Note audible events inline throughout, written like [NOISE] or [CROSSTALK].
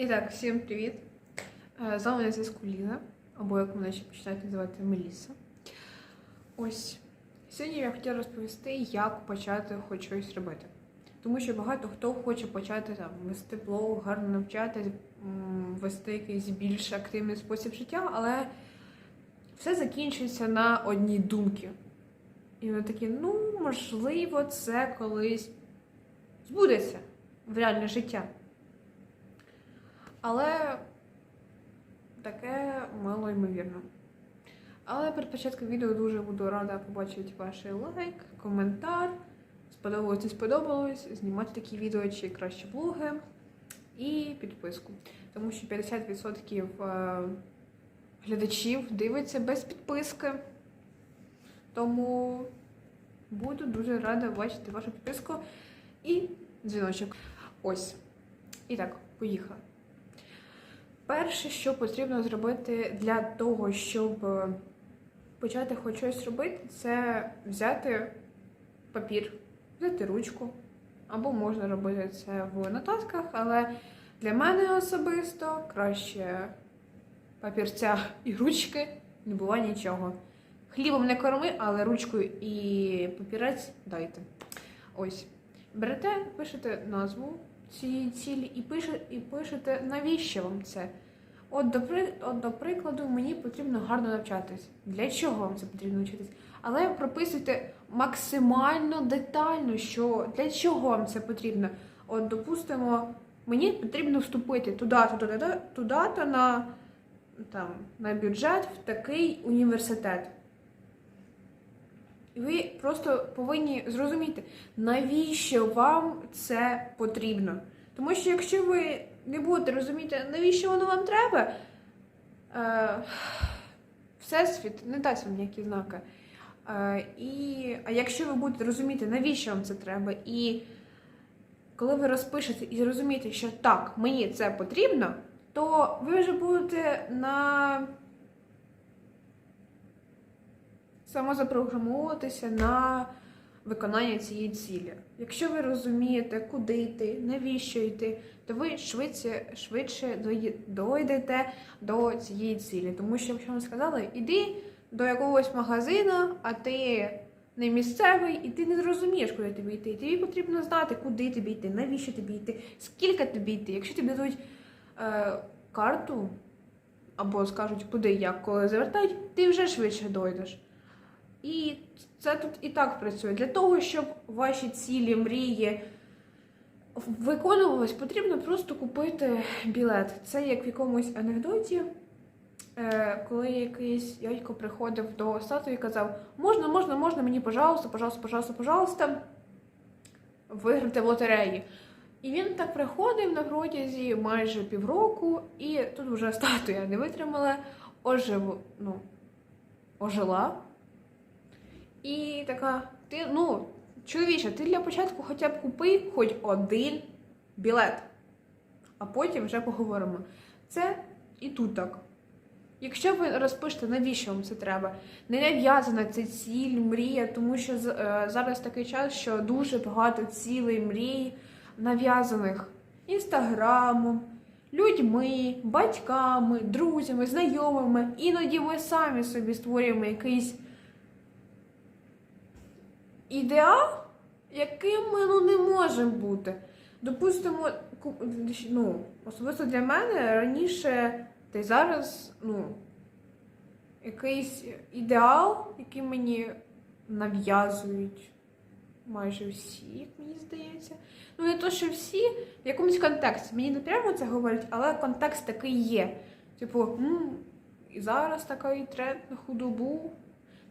І так, всім привіт! З вами на зв'язку Ліза, або як мене ще починають називати Меліса. Ось сьогодні я хотіла розповісти, як почати хоч щось робити. Тому що багато хто хоче почати там вести блог, гарно навчатись, вести якийсь більш активний спосіб життя, але все закінчується на одній думці. І вони такі, ну, можливо, це колись збудеться в реальне життя. Але таке мало ймовірно. Але перед початком відео дуже буду рада побачити ваш лайк, коментар. Сподобалось, не сподобалось, знімати такі відео чи краще блоги і підписку. Тому що 50% е, глядачів дивиться без підписки. Тому буду дуже рада бачити вашу підписку і дзвіночок. Ось. І так, поїхали. Перше, що потрібно зробити для того, щоб е, почати хоч щось робити, це взяти папір, взяти ручку. Або можна робити це в нотатках, але для мене особисто краще папірця [LAUGHS] і ручки не буває нічого. Хлібом не корми, але ручкою і папірець дайте. Ось. Берете, пишете назву цієї цілі і пише, і пишете, навіщо вам це. От до, при- от, до прикладу, мені потрібно гарно навчатись. Для чого вам це потрібно вчитись? Але прописуйте максимально детально, що для чого вам це потрібно. От, допустимо, мені потрібно вступити туди-то, туди-то, туди-то на, там, на бюджет в такий університет. І ви просто повинні зрозуміти, навіщо вам це потрібно. Тому що якщо ви не будете розуміти, навіщо воно вам треба, е, Всесвіт не дасть вам ніякі знаки. Е, і, а якщо ви будете розуміти, навіщо вам це треба, і коли ви розпишете і зрозумієте, що так, мені це потрібно, то ви вже будете на самозапрограмовуватися на виконання цієї цілі. Якщо ви розумієте, куди йти, навіщо йти, то ви швидше, швидше дойдете до цієї цілі. Тому що, якщо вам сказали, іди до якогось магазину, а ти не місцевий, і ти не зрозумієш, куди тобі йти. Тобі потрібно знати, куди тобі йти, навіщо тобі йти, скільки тобі йти. Якщо тобі дадуть е, карту або скажуть, куди, як, коли завертають, ти вже швидше дойдеш. І це тут і так працює. Для того, щоб ваші цілі, мрії виконувались, потрібно просто купити білет. Це як в якомусь анекдоті, е, коли якийсь дядько приходив до статуї і казав: можна, можна, можна мені, пожалуйста, пожалуйста, пожалуйста, пожалуйста, виграти в лотереї. І він так приходив на протязі майже півроку, і тут вже статуя не витримала, ожив, ну, ожила. І така, ти, ну, чоловіче, ти для початку хоча б купи хоч один білет, а потім вже поговоримо. Це і тут так. Якщо ви розпишете, навіщо вам це треба, не нав'язана ця ціль, мрія, тому що е, зараз такий час, що дуже багато цілей, мрій нав'язаних інстаграмом, людьми, батьками, друзями, знайомими. Іноді ми самі собі створюємо якийсь ідеал, яким ми ну, не можемо бути. Допустимо, ну, особисто для мене раніше та й зараз, ну, якийсь ідеал, який мені нав'язують майже всі, як мені здається. Ну, не то, що всі, в якомусь контексті. Мені не прямо це говорять, але контекст такий є. Типу, і зараз такий тренд на худобу,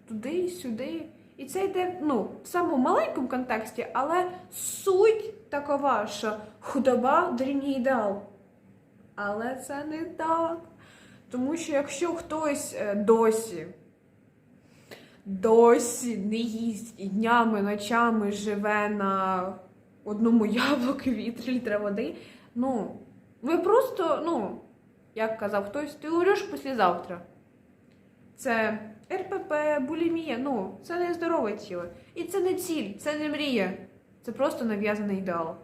туди, сюди. І це йде ну, в самому маленькому контексті, але суть такова, що худоба дорівнює ідеал. Але це не так. Тому що якщо хтось е, досі, досі не їсть і днями, ночами живе на одному яблуку 3 літра води, ну, ви просто, ну, як казав хтось, ти умреш післязавтра. Це РПП, булімія, ну, це не здорове тіло. І це не ціль, це не мрія. Це просто нав'язаний ідеал.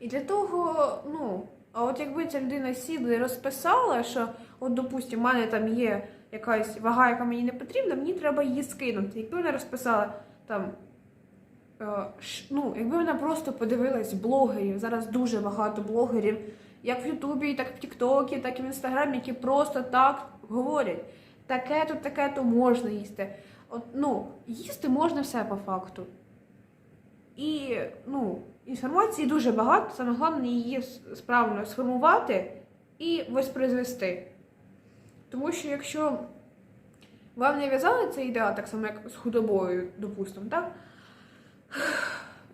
І для того, ну, А от якби ця людина сіла і розписала, що, от, допустимо, в мене там є якась вага, яка мені не потрібна, мені треба її скинути. Якби вона розписала там. е, Ну, якби вона просто подивилась блогерів, зараз дуже багато блогерів, як в Ютубі, так в Тіктокі, так і в Інстаграмі, які просто так говорять. Таке-то, таке-то можна їсти. От, ну, їсти можна все по факту. І ну, інформації дуже багато, саме головне її справно сформувати і воспроизвести. Тому що якщо вам не в'язали цей ідеал, так само як з худобою, допустимо, так?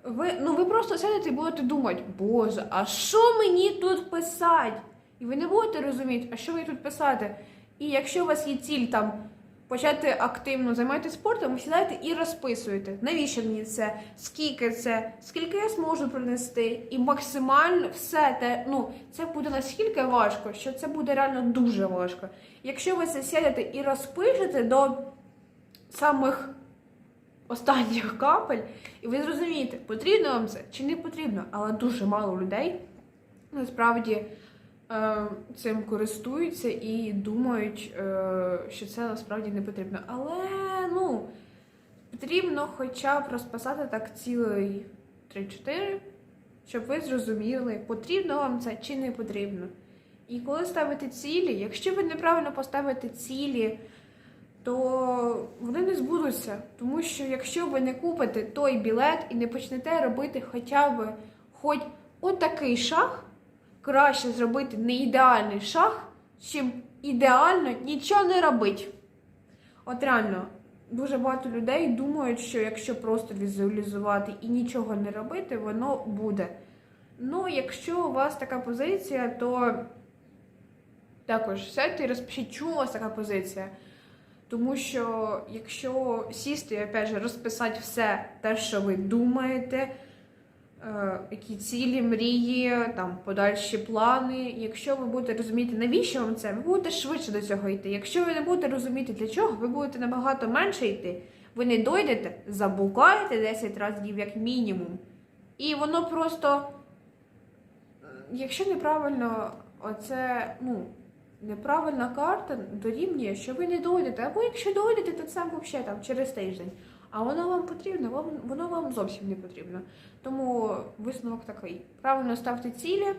Ви, ну, ви просто сядете і будете думати, Боже, а що мені тут писати? І ви не будете розуміти, а що мені тут писати. І якщо у вас є ціль там почати активно займатися спортом, ви сідаєте і розписуєте, навіщо мені це, скільки це, скільки я зможу принести, і максимально все те, ну це буде наскільки важко, що це буде реально дуже важко. Якщо ви це сядете і розпишете до самих останніх капель, і ви зрозумієте, потрібно вам це чи не потрібно, але дуже мало людей насправді цим користуються і думають, е, що це насправді не потрібно. Але ну, потрібно хоча б розписати так цілий 3-4, щоб ви зрозуміли, потрібно вам це чи не потрібно. І коли ставите цілі, якщо ви неправильно поставите цілі, то вони не збудуться. Тому що якщо ви не купите той білет і не почнете робити хоча б хоч отакий шаг, краще зробити не ідеальний шаг, чим ідеально нічого не робити. От реально, дуже багато людей думають, що якщо просто візуалізувати і нічого не робити, воно буде. Ну, якщо у вас така позиція, то також сядьте і розпишіть, чому у вас така позиція. Тому що якщо сісти, опять же, розписати все те, що ви думаєте, які цілі, мрії, там подальші плани. Якщо ви будете розуміти, навіщо вам це, ви будете швидше до цього йти. Якщо ви не будете розуміти для чого, ви будете набагато менше йти. Ви не дойдете, заблукаєте 10 разів як мінімум. І воно просто, е, якщо неправильно, оце, ну, неправильна карта дорівнює, що ви не дойдете. Або якщо дойдете, то це взагалі через тиждень. А воно вам потрібно, вам, воно вам зовсім не потрібно. Тому висновок такий: правильно ставте цілі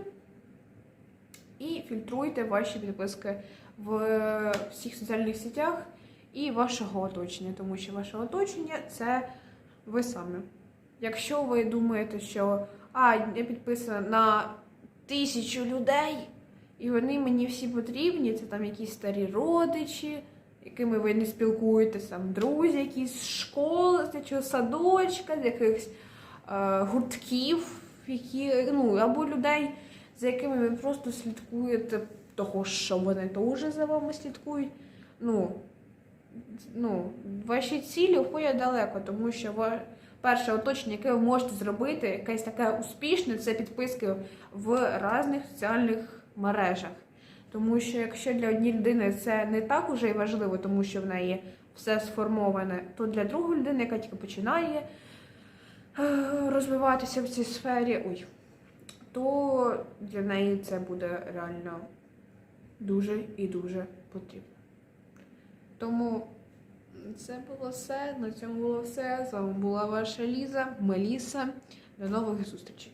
і фільтруйте ваші підписки в всіх соціальних сетях і вашого оточення, тому що ваше оточення це ви самі. Якщо ви думаєте, що а, я підписана на тисячу людей, і вони мені всі потрібні, це там якісь старі родичі, якими ви не спілкуєтеся, друзі, якісь з школи, з садочка, з якихось е, гуртків, які, ну, або людей, за якими ви просто слідкуєте, того, що вони теж за вами слідкують. Ну, ну, ваші цілі входять далеко, тому що ва- перше оточення, яке ви можете зробити, якесь таке успішне, це підписки в різних соціальних мережах. Тому що якщо для однієї людини це не так уже і важливо, тому що в неї все сформоване, то для другої людини, яка тільки починає е, розвиватися в цій сфері, ой, то для неї це буде реально дуже і дуже потрібно. Тому це було все. На цьому було все. З вами була ваша Ліза, Меліса. До нових зустрічей.